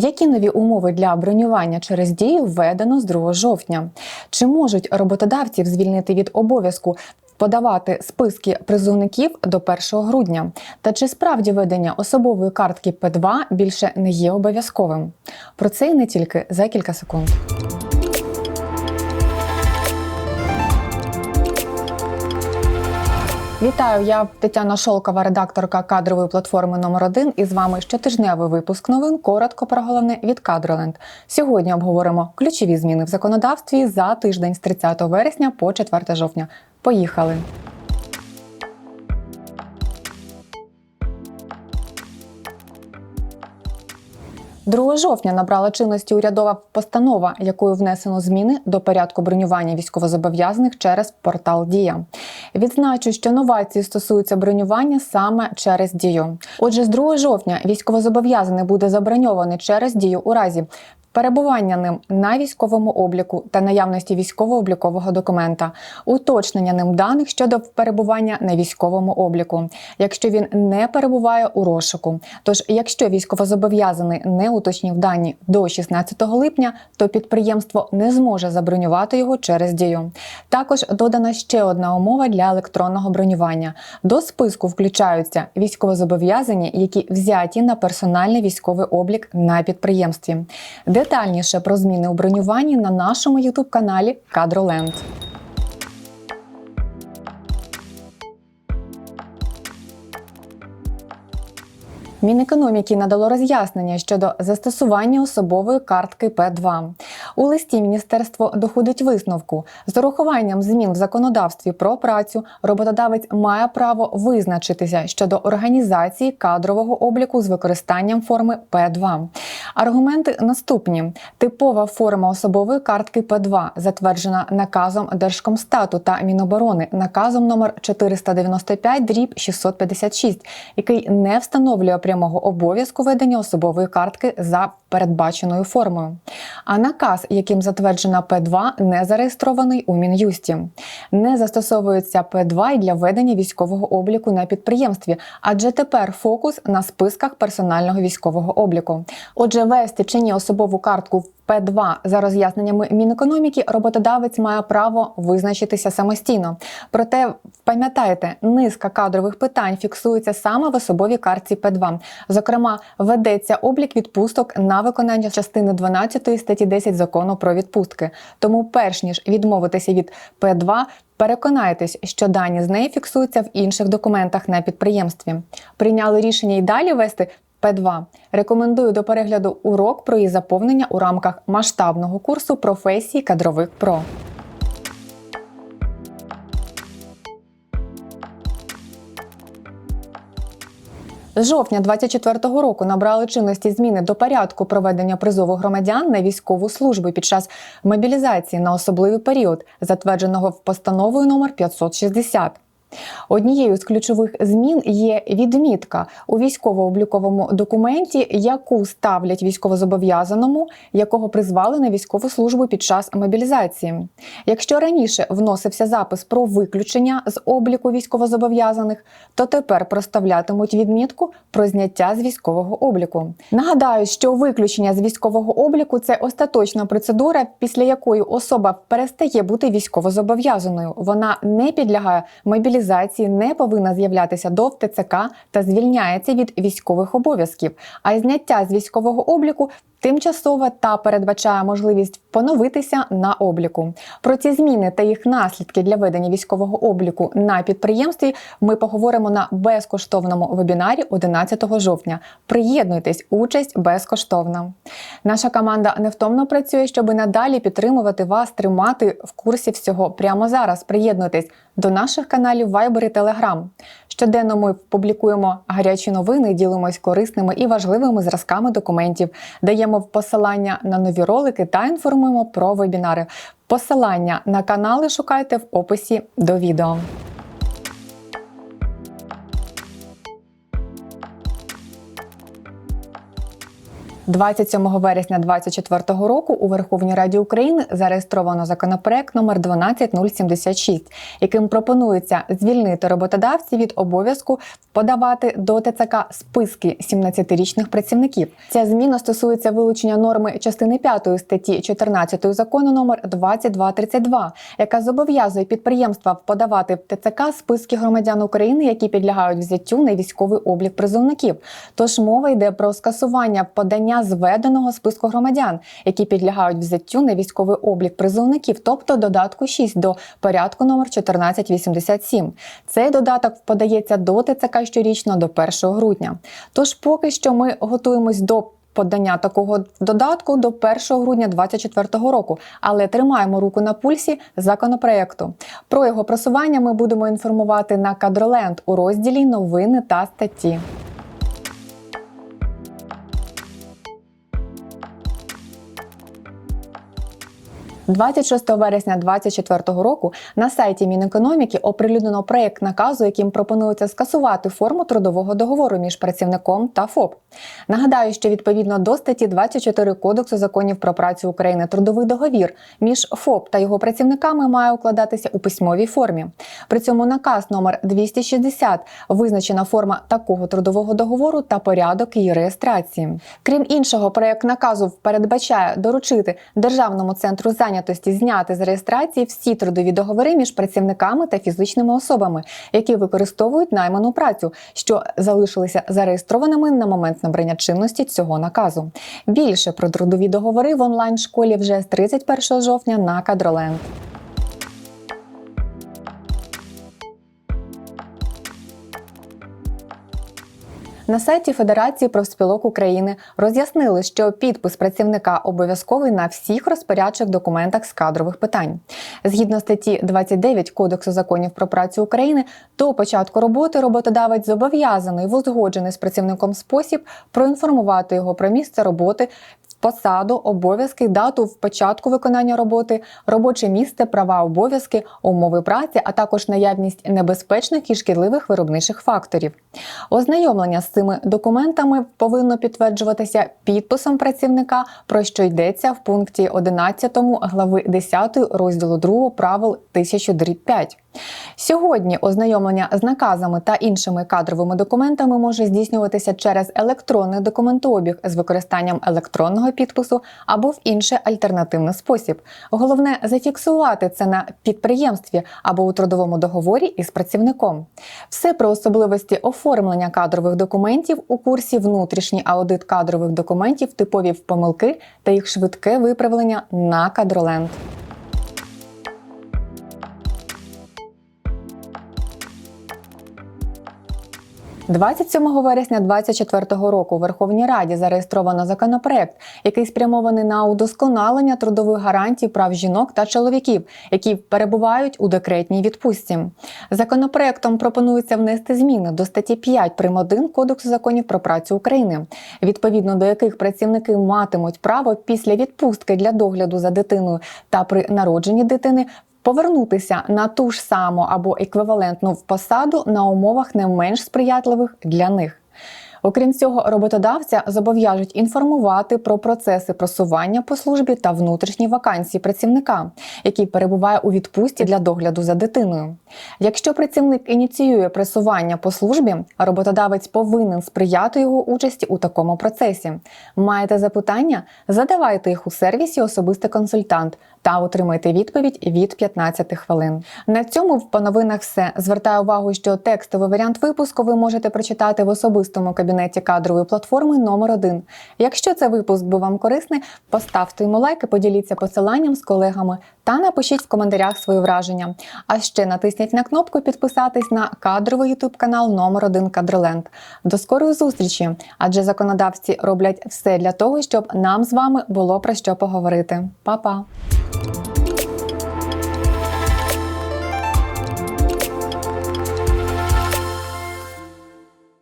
Які нові умови для бронювання через дію введено з 2 жовтня? Чи можуть роботодавців звільнити від обов'язку подавати списки призовників до 1 грудня? Та чи справді ведення особової картки П2 більше не є обов'язковим? Про це і не тільки за кілька секунд. Вітаю, я Тетяна Шолкова, редакторка кадрової платформи номер 1 І з вами щотижневий випуск новин. Коротко про головне від Кадроленд. Сьогодні обговоримо ключові зміни в законодавстві за тиждень з 30 вересня по 4 жовтня. Поїхали. Другого жовтня набрала чинності урядова постанова, якою внесено зміни до порядку бронювання військовозобов'язаних через портал Дія. Відзначу, що новації стосуються бронювання саме через дію. Отже, з 2 жовтня військовозобов'язаний буде заброньований через дію у разі перебування ним на військовому обліку та наявності військово-облікового документа, уточнення ним даних щодо перебування на військовому обліку, якщо він не перебуває у розшуку. Тож, якщо військовозобов'язаний не уточнив дані до 16 липня, то підприємство не зможе забронювати його через дію. Також додана ще одна умова для електронного бронювання. До списку включаються військовозобов'язані, які взяті на персональний військовий облік на підприємстві. Детальніше про зміни у бронюванні на нашому ютуб-каналі Кадроленд. Мінекономіки надало роз'яснення щодо застосування особової картки П2. У листі міністерство доходить висновку з урахуванням змін в законодавстві про працю. Роботодавець має право визначитися щодо організації кадрового обліку з використанням форми П2. Аргументи наступні: типова форма особової картки П2 затверджена наказом Держкомстату та Міноборони, наказом номер 495 дріб 656, який не встановлює прямого обов'язку ведення особової картки за передбаченою формою. А наказ, яким затверджена П2, не зареєстрований у мін'юсті. Не застосовується П2 і для ведення військового обліку на підприємстві, адже тепер фокус на списках персонального військового обліку. Отже, вести чи ні особову картку в П2 за роз'ясненнями Мінекономіки роботодавець має право визначитися самостійно. Проте пам'ятайте, низка кадрових питань фіксується саме в особовій картці П2. Зокрема, ведеться облік відпусток на виконання частини 12 статті 10 закону про відпустки. Тому, перш ніж відмовитися від П2, Переконайтесь, що дані з неї фіксуються в інших документах на підприємстві. Прийняли рішення й далі вести П2. Рекомендую до перегляду урок про її заповнення у рамках масштабного курсу професії кадровик ПРО. З жовтня 2024 року набрали чинності зміни до порядку проведення призову громадян на військову службу під час мобілізації на особливий період, затвердженого в постановою номер 560. Однією з ключових змін є відмітка у військово-обліковому документі, яку ставлять військовозобов'язаному, якого призвали на військову службу під час мобілізації. Якщо раніше вносився запис про виключення з обліку військовозобов'язаних, то тепер проставлятимуть відмітку про зняття з військового обліку. Нагадаю, що виключення з військового обліку це остаточна процедура, після якої особа перестає бути військовозобов'язаною. Вона не підлягає мобілізації мобілізації не повинна з'являтися до ТЦК та звільняється від військових обов'язків, а зняття з військового обліку тимчасове та передбачає можливість поновитися на обліку. Про ці зміни та їх наслідки для ведення військового обліку на підприємстві ми поговоримо на безкоштовному вебінарі 11 жовтня. Приєднуйтесь, участь безкоштовна. Наша команда невтомно працює, щоб надалі підтримувати вас, тримати в курсі всього прямо зараз. Приєднуйтесь до наших каналів Viber і Telegram. Щоденно ми публікуємо гарячі новини, ділимось корисними і важливими зразками документів, даємо посилання на нові ролики та інформуємо про вебінари. Посилання на канали шукайте в описі до відео. 27 вересня 2024 року у Верховній Раді України зареєстровано законопроект номер 12076, яким пропонується звільнити роботодавців від обов'язку подавати до ТЦК списки 17-річних працівників. Ця зміна стосується вилучення норми частини 5 статті 14 закону номер 2232, яка зобов'язує підприємства подавати в ТЦК списки громадян України, які підлягають взяттю на військовий облік призовників. Тож мова йде про скасування подання зведеного списку громадян, які підлягають взяттю на військовий облік призовників, тобто додатку 6 до порядку номер 1487. Цей додаток подається до ТЦК щорічно до 1 грудня. Тож поки що ми готуємось до подання такого додатку до 1 грудня 2024 року, але тримаємо руку на пульсі законопроекту. Про його просування ми будемо інформувати на Кадроленд у розділі Новини та статті. 26 вересня 2024 року на сайті Мінекономіки оприлюднено проєкт наказу, яким пропонується скасувати форму трудового договору між працівником та ФОП. Нагадаю, що відповідно до статті 24 Кодексу законів про працю України трудовий договір між ФОП та його працівниками має укладатися у письмовій формі. При цьому наказ номер 260 визначена форма такого трудового договору та порядок її реєстрації. Крім іншого, проєкт наказу передбачає доручити державному центру зайнятості зняти з реєстрації всі трудові договори між працівниками та фізичними особами, які використовують найману працю, що залишилися зареєстрованими на момент набрання чинності цього наказу. Більше про трудові договори в онлайн школі вже з 31 жовтня на Кадроленд. На сайті Федерації профспілок України роз'яснили, що підпис працівника обов'язковий на всіх розпорядчих документах з кадрових питань. Згідно статті 29 Кодексу законів про працю України, до початку роботи роботодавець зобов'язаний в узгоджений з працівником спосіб проінформувати його про місце роботи, посаду, обов'язки, дату в початку виконання роботи, робоче місце, права, обов'язки, умови праці, а також наявність небезпечних і шкідливих виробничих факторів. Ознайомлення з цими документами повинно підтверджуватися підписом працівника, про що йдеться в пункті 11 глави 10 розділу 2 правил 1005. Сьогодні ознайомлення з наказами та іншими кадровими документами може здійснюватися через електронний документообіг з використанням електронного підпису або в інший альтернативний спосіб. Головне зафіксувати це на підприємстві або у трудовому договорі із працівником. Все про особливості оформлення кадрових документів у курсі внутрішній аудит кадрових документів, типові помилки та їх швидке виправлення на кадроленд. 27 вересня 2024 року у Верховній Раді зареєстровано законопроект, який спрямований на удосконалення трудових гарантій прав жінок та чоловіків, які перебувають у декретній відпустці. Законопроектом пропонується внести зміни до статті 5 прим. 1 Кодексу законів про працю України, відповідно до яких працівники матимуть право після відпустки для догляду за дитиною та при народженні дитини повернутися на ту ж саму або еквівалентну посаду на умовах не менш сприятливих для них. Окрім цього, роботодавця зобов'яжуть інформувати про процеси просування по службі та внутрішні вакансії працівника, який перебуває у відпустці для догляду за дитиною. Якщо працівник ініціює пресування по службі, роботодавець повинен сприяти його участі у такому процесі. Маєте запитання? Задавайте їх у сервісі Особистий консультант та отримайте відповідь від 15 хвилин. На цьому в новинах все. Звертаю увагу, що текстовий варіант випуску ви можете прочитати в особистому кабінеті кадрової платформи номер 1 Якщо цей випуск був вам корисний, поставте йому лайк і поділіться посиланням з колегами та напишіть в коментарях свої враження. А ще натисніть на кнопку підписатись на кадровий ютуб канал номер 1 Кадроленд. До скорої зустрічі, адже законодавці роблять все для того, щоб нам з вами було про що поговорити. Па-па!